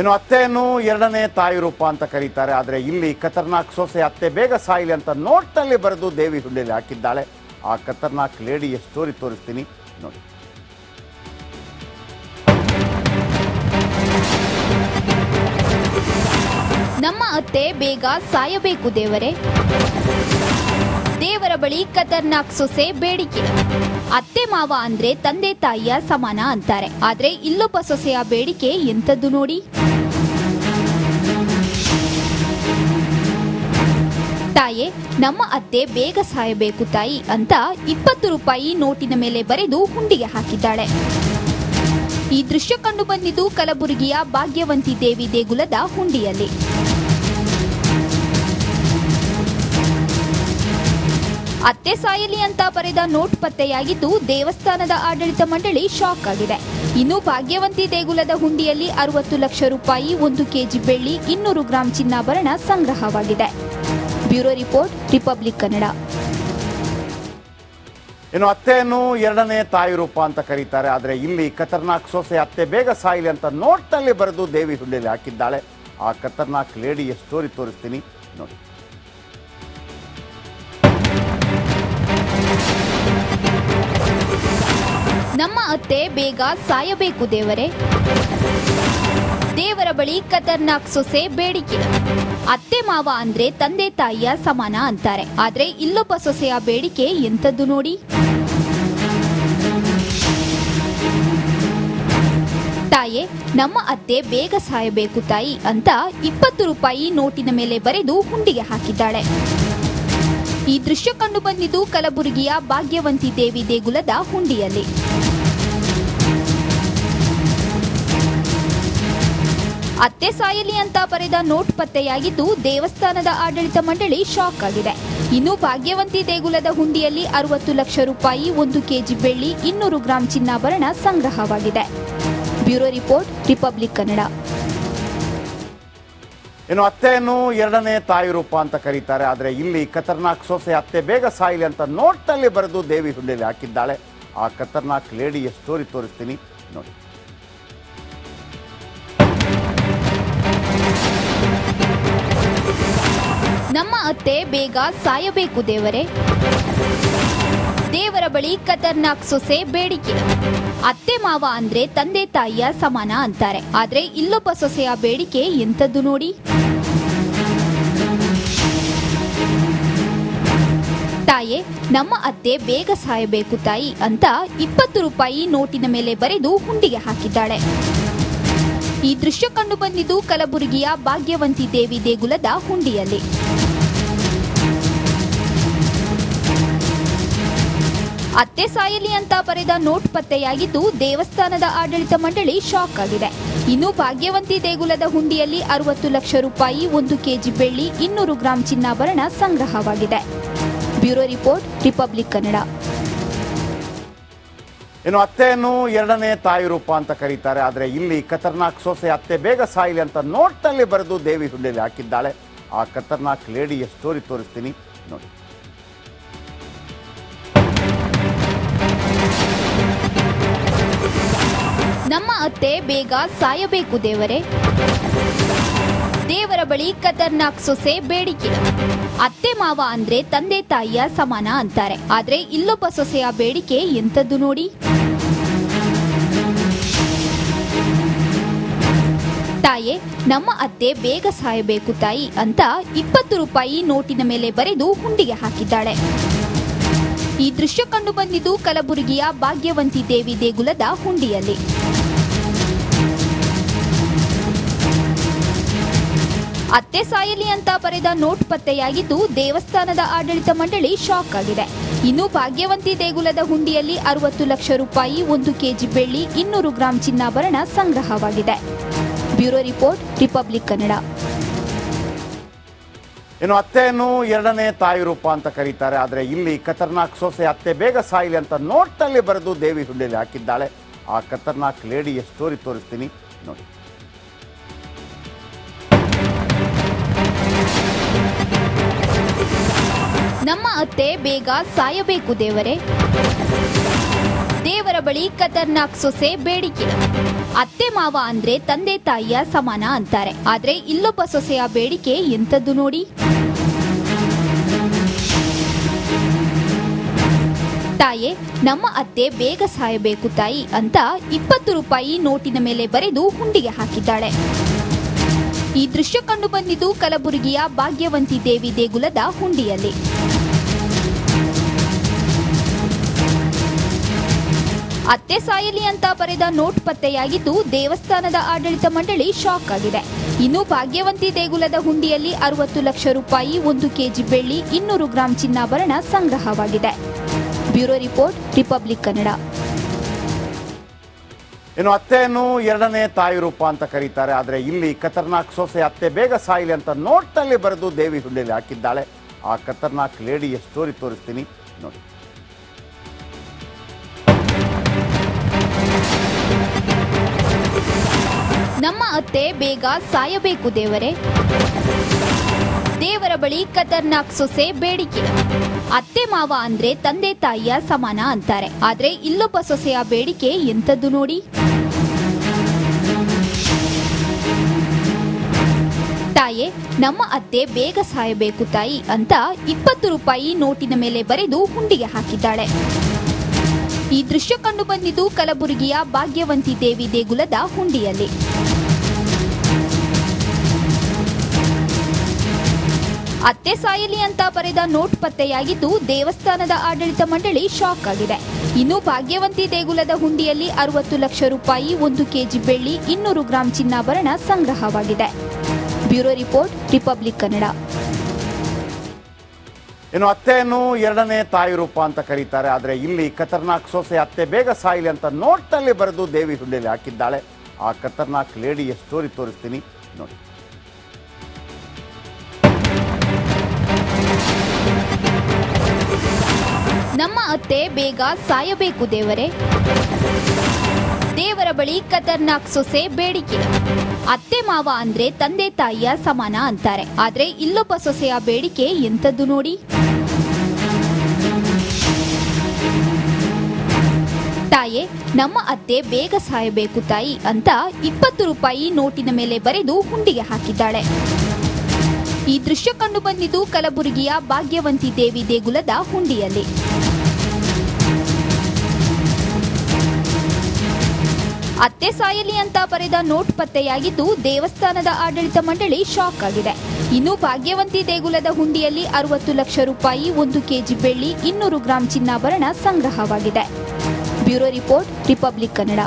ಇನ್ನು ಅತ್ತೆಯನ್ನು ಎರಡನೇ ತಾಯಿ ರೂಪ ಅಂತ ಕರೀತಾರೆ. ಆದರೆ ಇಲ್ಲಿ ಖತರ್ನಾಕ್ ಸೊಸೆ ಅತ್ತೆ ಬೇಗ ಸಾಯಿಲಿ ಅಂತ ನೋಟ್ನಲ್ಲಿ ಬರೆದು ದೇವಿ ಹುಂಡಿಯಲ್ಲಿ ಹಾಕಿದ್ದಾಳೆ. ಆ ಖತರ್ನಾಕ್ ಲೇಡಿಯ ಸ್ಟೋರಿ ತೋರಿಸ್ತೀನಿ ನೋಡಿ. ನಮ್ಮ ಅತ್ತೆ ಬೇಗ ಸಾಯಬೇಕು ದೇವರೇ. ದೇವರ ಬಳಿ ಖತರ್ನಾಕ್ ಸೊಸೆ ಬೇಡಿಕೆ. ಅತ್ತೆ ಮಾವ ಅಂದ್ರೆ ತಂದೆ ತಾಯಿಯ ಸಮಾನ ಅಂತಾರೆ. ಆದ್ರೆ ಇಲ್ಲೊಬ್ಬ ಸೊಸೆಯ ಬೇಡಿಕೆ ಎಂಥದ್ದು ನೋಡಿ. ತಾಯೇ, ನಮ್ಮ ಅತ್ತೆ ಬೇಗ ಸಾಯಬೇಕು ತಾಯಿ ಅಂತ ಇಪ್ಪತ್ತು ರೂಪಾಯಿ ನೋಟಿನ ಮೇಲೆ ಬರೆದು ಹುಂಡಿಗೆ ಹಾಕಿದ್ದಾಳೆ. ಈ ದೃಶ್ಯ ಕಂಡು ಬಂದಿದ್ದು ಕಲಬುರಗಿಯ ಭಾಗ್ಯವಂತಿ ದೇವಿ ದೇಗುಲದ ಹುಂಡಿಯಲ್ಲಿ. ಅತ್ತೆ ಸಾಯಲಿ ಅಂತ ಬರೆದ ನೋಟ್ ಪತ್ತೆಯಾಗಿದ್ದು ದೇವಸ್ಥಾನದ ಆಡಳಿತ ಮಂಡಳಿ ಶಾಕ್ ಆಗಿದೆ. ಇನ್ನು ಭಾಗ್ಯವಂತಿ ದೇಗುಲದ ಹುಂಡಿಯಲ್ಲಿ ಅರವತ್ತು ಲಕ್ಷ ರೂಪಾಯಿ, ಒಂದು ಕೆಜಿ ಬೆಳ್ಳಿ, ಇನ್ನೂರು ಗ್ರಾಂ ಚಿನ್ನಾಭರಣ ಸಂಗ್ರಹವಾಗಿದೆ. Bureau report Republic Kannada. ಇನ್ನು ಅತ್ತೆಯನ್ನು ಎರಡನೇ ತಾಯಿ ರೂಪ ಅಂತ ಕರೀತಾರೆ. ಆದರೆ ಇಲ್ಲಿ ಖತರ್ನಾಕ್ ಸೋಸೆ ಅತ್ತೆ ಬೇಗ ಸಾಯಿಲಿ ಅಂತ ನೋಟ್ನಲ್ಲಿ ಬರೆದು ದೇವಿ ಹುಂಡೆಯಲ್ಲಿ ಹಾಕಿದ್ದಾಳೆ. ಆ ಖತರ್ನಾಕ್ ಲೇಡಿಯ ಸ್ಟೋರಿ ತೋರಿಸ್ತೀನಿ ನೋಡಿ. ನಮ್ಮ ಅತ್ತೆ ಬೇಗ ಸಾಯಬೇಕು ದೇವರೇ. ದೇವರ ಬಳಿ ಖತರ್ನಾಕ್ ಸೊಸೆ ಬೇಡಿಕೆ. ಅತ್ತೆ ಮಾವ ಅಂದ್ರೆ ತಂದೆ ತಾಯಿಯ ಸಮಾನ ಅಂತಾರೆ. ಆದ್ರೆ ಇಲ್ಲೊಬ್ಬ ಸೊಸೆಯ ಬೇಡಿಕೆ ಎಂತದ್ದು ನೋಡಿ? ತಾಯೇ, ನಮ್ಮ ಅತ್ತೆ ಬೇಗ ಸಾಯಬೇಕು ತಾಯಿ ಅಂತ ಇಪ್ಪತ್ತು ರೂಪಾಯಿ ನೋಟಿನ ಮೇಲೆ ಬರೆದು ಹುಂಡಿಗೆ ಹಾಕಿದ್ದಾಳೆ. ಈ ದೃಶ್ಯ ಕಂಡು ಬಂದಿದ್ದು ಕಲಬುರಗಿಯ ಭಾಗ್ಯವಂತಿ ದೇವಿ ದೇಗುಲದ ಹುಂಡಿಯಲ್ಲಿ. ಅತ್ತೆ ಸಾಯಲಿ ಅಂತ ಬರೆದ ನೋಟ್ ಪತ್ತೆಯಾಗಿದ್ದು ದೇವಸ್ಥಾನದ ಆಡಳಿತ ಮಂಡಳಿ ಶಾಕ್ ಆಗಿದೆ. ಇನ್ನು ಭಾಗ್ಯವಂತಿ ದೇಗುಲದ ಹುಂಡಿಯಲ್ಲಿ ಅರವತ್ತು ಲಕ್ಷ ರೂಪಾಯಿ, ಒಂದು ಕೆಜಿ ಬೆಳ್ಳಿ, ಇನ್ನೂರು ಗ್ರಾಂ ಚಿನ್ನಾಭರಣ ಸಂಗ್ರಹವಾಗಿದೆ. Bureau report, Republic Kannada. ಇನ್ನು ಅತ್ತೆಯನ್ನು ಎರಡನೇ ತಾಯಿ ರೂಪ ಅಂತ ಕರೀತಾರೆ. ಆದರೆ ಇಲ್ಲಿ ಖತರ್ನಾಕ್ ಸೊಸೆ ಅತ್ತೆ ಬೇಗ ಸಾಯಿಲಿ ಅಂತ ನೋಟ್ನಲ್ಲಿ ಬರೆದು ದೇವಿ ಹುಂಡಿಯಲ್ಲಿ ಹಾಕಿದ್ದಾಳೆ. ಆ ಖತರ್ನಾಕ್ ಲೇಡಿಯ ಸ್ಟೋರಿ ತೋರಿಸ್ತೀನಿ ನೋಡಿ. ನಮ್ಮ ಅತ್ತೆ ಬೇಗ ಸಾಯಬೇಕು ದೇವರೇ. ದೇವರ ಬಳಿ ಖತರ್ನಾಕ್ ಸೊಸೆ ಬೇಡಿಕೆ. ಅತ್ತೆ ಮಾವ ಅಂದ್ರೆ ತಂದೆ ತಾಯಿಯ ಸಮಾನ ಅಂತಾರೆ. ಆದ್ರೆ ಇಲ್ಲೊಬ್ಬ ಸೊಸೆಯ ಬೇಡಿಕೆ ಎಂಥದ್ದು ನೋಡಿ. ತಾಯೇ, ನಮ್ಮ ಅತ್ತೆ ಬೇಗ ಸಾಯಬೇಕು ತಾಯಿ ಅಂತ ಇಪ್ಪತ್ತು ರೂಪಾಯಿ ನೋಟಿನ ಮೇಲೆ ಬರೆದು ಹುಂಡಿಗೆ ಹಾಕಿದ್ದಾಳೆ. ಈ ದೃಶ್ಯ ಕಂಡು ಬಂದಿದ್ದು ಕಲಬುರಗಿಯ ಭಾಗ್ಯವಂತಿ ದೇವಿ ದೇಗುಲದ ಹುಂಡಿಯಲ್ಲಿ. ಅತ್ತೆ ಸಾಯಲಿ ಅಂತ ಬರೆದ ನೋಟ್ ಪತ್ತೆಯಾಗಿದ್ದು ದೇವಸ್ಥಾನದ ಆಡಳಿತ ಮಂಡಳಿ ಶಾಕ್ ಆಗಿದೆ. ಇನ್ನು ಭಾಗ್ಯವಂತಿ ದೇಗುಲದ ಹುಂಡಿಯಲ್ಲಿ ಅರವತ್ತು ಲಕ್ಷ ರೂಪಾಯಿ, ಒಂದು ಕೆಜಿ ಬೆಳ್ಳಿ, ಇನ್ನೂರು ಗ್ರಾಂ ಚಿನ್ನಾಭರಣ ಸಂಗ್ರಹವಾಗಿದೆ. Bureau report, Republic Kannada. ಇನ್ನು ಅತ್ತೆಯನ್ನು ಎರಡನೇ ತಾಯಿ ರೂಪ ಅಂತ ಕರೀತಾರೆ. ಆದರೆ ಇಲ್ಲಿ ಖತರ್ನಾಕ್ ಸೊಸೆ ಅತ್ತೆ ಬೇಗ ಸಾಯಿಲಿ ಅಂತ ನೋಟ್ನಲ್ಲಿ ಬರೆದು ದೇವಿ ಹುಂಡಿಯಲ್ಲಿ ಹಾಕಿದ್ದಾಳೆ. ಆ ಖತರ್ನಾಕ್ ಲೇಡಿಯ ಸ್ಟೋರಿ ತೋರಿಸ್ತೀನಿ ನೋಡಿ. ನಮ್ಮ ಅತ್ತೆ ಬೇಗ ಸಾಯಬೇಕು ದೇವರೇ. ದೇವರ ಬಳಿ ಖತರ್ನಾಕ್ ಸೊಸೆ ಬೇಡಿಕೆ. ಅತ್ತೆ ಮಾವ ಅಂದ್ರೆ ತಂದೆ ತಾಯಿಯ ಸಮಾನ ಅಂತಾರೆ. ಆದ್ರೆ ಇಲ್ಲೊಬ್ಬ ಸೊಸೆಯ ಬೇಡಿಕೆ ಎಂಥದ್ದು ನೋಡಿ? ತಾಯೇ, ನಮ್ಮ ಅತ್ತೆ ಬೇಗ ಸಾಯಬೇಕು ತಾಯಿ ಅಂತ ಇಪ್ಪತ್ತು ರೂಪಾಯಿ ನೋಟಿನ ಮೇಲೆ ಬರೆದು ಹುಂಡಿಗೆ ಹಾಕಿದ್ದಾಳೆ. ಈ ದೃಶ್ಯ ಕಂಡು ಬಂದಿದ್ದು ಕಲಬುರಗಿಯ ಭಾಗ್ಯವಂತಿ ದೇವಿ ದೇಗುಲದ ಹುಂಡಿಯಲ್ಲಿ. ಅತ್ತೆ ಸಾಯಲಿ ಅಂತ ಬರೆದ ನೋಟ್ ಪತ್ತೆಯಾಗಿದ್ದು ದೇವಸ್ಥಾನದ ಆಡಳಿತ ಮಂಡಳಿ ಶಾಕ್ ಆಗಿದೆ. ಇನ್ನು ಭಾಗ್ಯವಂತಿ ದೇಗುಲದ ಹುಂಡಿಯಲ್ಲಿ ಅರವತ್ತು ಲಕ್ಷ ರೂಪಾಯಿ, ಒಂದು ಕೆಜಿ ಬೆಳ್ಳಿ, ಇನ್ನೂರು ಗ್ರಾಂ ಚಿನ್ನಾಭರಣ ಸಂಗ್ರಹವಾಗಿದೆ. Bureau report, Republic Kannada. ಇನ್ನು ಅತ್ತೆಯನ್ನು ಎರಡನೇ ತಾಯಿ ರೂಪ ಅಂತ ಕರೀತಾರೆ. ಆದರೆ ಇಲ್ಲಿ ಖತರ್ನಾಕ್ ಸೊಸೆ ಅತ್ತೆ ಬೇಗ ಸಾಯಿಲಿ ಅಂತ ನೋಟ್ನಲ್ಲಿ ಬರೆದು ದೇವಿ ಹುಂಡಿಯಲ್ಲಿ ಹಾಕಿದ್ದಾಳೆ. ಆ ಖತರ್ನಾಕ್ ಲೇಡಿಯ ಸ್ಟೋರಿ ತೋರಿಸ್ತೀನಿ ನೋಡಿ. ನಮ್ಮ ಅತ್ತೆ ಬೇಗ ಸಾಯಬೇಕು ದೇವರೇ. ದೇವರ ಬಳಿ ಖತರ್ನಾಕ್ ಸೊಸೆ ಬೇಡಿಕೆ. ಅತ್ತೆ ಮಾವ ಅಂದ್ರೆ ತಂದೆ ತಾಯಿಯ ಸಮಾನ ಅಂತಾರೆ. ಆದ್ರೆ ಇಲ್ಲೊಬ್ಬ ಸೊಸೆಯ ಬೇಡಿಕೆ ಎಂಥದ್ದು ನೋಡಿ. ತಾಯೇ, ನಮ್ಮ ಅತ್ತೆ ಬೇಗ ಸಾಯಬೇಕು ತಾಯಿ ಅಂತ ಇಪ್ಪತ್ತು ರೂಪಾಯಿ ನೋಟಿನ ಮೇಲೆ ಬರೆದು ಹುಂಡಿಗೆ ಹಾಕಿದ್ದಾಳೆ. ಈ ದೃಶ್ಯ ಕಂಡು ಬಂದಿದ್ದು ಕಲಬುರಗಿಯ ಭಾಗ್ಯವಂತಿ ದೇವಿ ದೇಗುಲದ ಹುಂಡಿಯಲ್ಲಿ. ಅತ್ತೆ ಸಾಯಲಿ ಅಂತ ಬರೆದ ನೋಟ್ ಪತ್ತೆಯಾಗಿದ್ದು ದೇವಸ್ಥಾನದ ಆಡಳಿತ ಮಂಡಳಿ ಶಾಕ್ ಆಗಿದೆ. ಇನ್ನು ಭಾಗ್ಯವಂತಿ ದೇಗುಲದ ಹುಂಡಿಯಲ್ಲಿ ಅರವತ್ತು ಲಕ್ಷ ರೂಪಾಯಿ, ಒಂದು ಕೆಜಿ ಬೆಳ್ಳಿ, ಇನ್ನೂರು ಗ್ರಾಂ ಚಿನ್ನಾಭರಣ ಸಂಗ್ರಹವಾಗಿದೆ. Bureau report, Republic Kannada. ಇನ್ನು ಅತ್ತೆಯನ್ನು ಎರಡನೇ ತಾಯಿ ರೂಪ ಅಂತ ಕರೀತಾರೆ. ಆದರೆ ಇಲ್ಲಿ ಖತರ್ನಾಕ್ ಸೊಸೆ ಅತ್ತೆ ಬೇಗ ಸಾಯಿಲಿ ಅಂತ ನೋಟ್ನಲ್ಲಿ ಬರೆದು ದೇವಿ ಹುಂಡಿಯಲ್ಲಿ ಹಾಕಿದ್ದಾಳೆ. ಆ ಖತರ್ನಾಕ್ ಲೇಡಿಯ ಸ್ಟೋರಿ ತೋರಿಸ್ತೀನಿ ನೋಡಿ. ನಮ್ಮ ಅತ್ತೆ ಬೇಗ ಸಾಯಬೇಕು ದೇವರೇ. ದೇವರ ಬಳಿ ಖತರ್ನಾಕ್ ಸೊಸೆ ಬೇಡಿಕೆ. ಅತ್ತೆ ಮಾವ ಅಂದ್ರೆ ತಂದೆ ತಾಯಿಯ ಸಮಾನ ಅಂತಾರೆ. ಆದ್ರೆ ಇಲ್ಲೊಬ್ಬ ಸೊಸೆಯ ಬೇಡಿಕೆ ಎಂತದ್ದು ನೋಡಿ? ತಾಯೇ, ನಮ್ಮ ಅತ್ತೆ ಬೇಗ ಸಾಯಬೇಕು ತಾಯಿ ಅಂತ ಇಪ್ಪತ್ತು ರೂಪಾಯಿ ನೋಟಿನ ಮೇಲೆ ಬರೆದು ಹುಂಡಿಗೆ ಹಾಕಿದ್ದಾಳೆ. ಈ ದೃಶ್ಯ ಕಂಡು ಬಂದಿದ್ದು ಕಲಬುರಗಿಯ ಭಾಗ್ಯವಂತಿ ದೇವಿ ದೇಗುಲದ ಹುಂಡಿಯಲ್ಲಿ. ಅತ್ತೆ ಸಾಯಲಿ ಅಂತ ಬರೆದ ನೋಟ್ ಪತ್ತೆಯಾಗಿದ್ದು ದೇವಸ್ಥಾನದ ಆಡಳಿತ ಮಂಡಳಿ ಶಾಕ್ ಆಗಿದೆ. ಇನ್ನು ಭಾಗ್ಯವಂತಿ ದೇಗುಲದ ಹುಂಡಿಯಲ್ಲಿ ಅರವತ್ತು ಲಕ್ಷ ರೂಪಾಯಿ, ಒಂದು ಕೆಜಿ ಬೆಳ್ಳಿ, ಇನ್ನೂರು ಗ್ರಾಂ ಚಿನ್ನಾಭರಣ ಸಂಗ್ರಹವಾಗಿದೆ. Bureau report, Republic Kannada. ಇನ್ನು ಅತ್ತೆಯನ್ನು ಎರಡನೇ ತಾಯಿ ರೂಪ ಅಂತ ಕರೀತಾರೆ. ಆದರೆ ಇಲ್ಲಿ ಖತರ್ನಾಕ್ ಸೋಸೆ ಅತ್ತೆ ಬೇಗ ಸಾಯಿಲಿ ಅಂತ ನೋಟ್ನಲ್ಲಿ ಬರೆದು ದೇವಿ ಹುಂಡಿಯಲ್ಲಿ ಹಾಕಿದ್ದಾಳೆ. ಆ ಖತರ್ನಾಕ್ ಲೇಡಿಯ ಸ್ಟೋರಿ ತೋರಿಸ್ತೀನಿ. ನೋಡಿ. ನಮ್ಮ ಅತ್ತೆ ಬೇಗ ಸಾಯಬೇಕು ದೇವರೇ. ದೇವರ ಬಳಿ ಖತರ್ನಾಕ್ ಸೊಸೆ ಬೇಡಿಕೆ. ಅತ್ತೆ ಮಾವ ಅಂದ್ರೆ ತಂದೆ ತಾಯಿಯ ಸಮಾನ ಅಂತಾರೆ. ಆದ್ರೆ ಇಲ್ಲೊಬ್ಬ ಸೊಸೆಯ ಬೇಡಿಕೆ ಎಂಥದ್ದು ನೋಡಿ. ತಾಯೇ, ನಮ್ಮ ಅತ್ತೆ ಬೇಗ ಸಾಯಬೇಕು ತಾಯಿ ಅಂತ ಇಪ್ಪತ್ತು ರೂಪಾಯಿ ನೋಟಿನ ಮೇಲೆ ಬರೆದು ಹುಂಡಿಗೆ ಹಾಕಿದ್ದಾಳೆ. ಈ ದೃಶ್ಯ ಕಂಡು ಬಂದಿದ್ದು ಕಲಬುರಗಿಯ ಭಾಗ್ಯವಂತಿ ದೇವಿ ದೇಗುಲದ ಹುಂಡಿಯಲ್ಲಿ. ಅತ್ತೆ ಸಾಯಲಿ ಅಂತ ಬರೆದ ನೋಟ್ ಪತ್ತೆಯಾಗಿದ್ದು ದೇವಸ್ಥಾನದ ಆಡಳಿತ ಮಂಡಳಿ ಶಾಕ್ ಆಗಿದೆ. ಇನ್ನು ಭಾಗ್ಯವಂತಿ ದೇಗುಲದ ಹುಂಡಿಯಲ್ಲಿ ಅರವತ್ತು ಲಕ್ಷ ರೂಪಾಯಿ, ಒಂದು ಕೆಜಿ ಬೆಳ್ಳಿ, ಇನ್ನೂರು ಗ್ರಾಂ ಚಿನ್ನಾಭರಣ ಸಂಗ್ರಹವಾಗಿದೆ. Bureau report, Republic Kannada.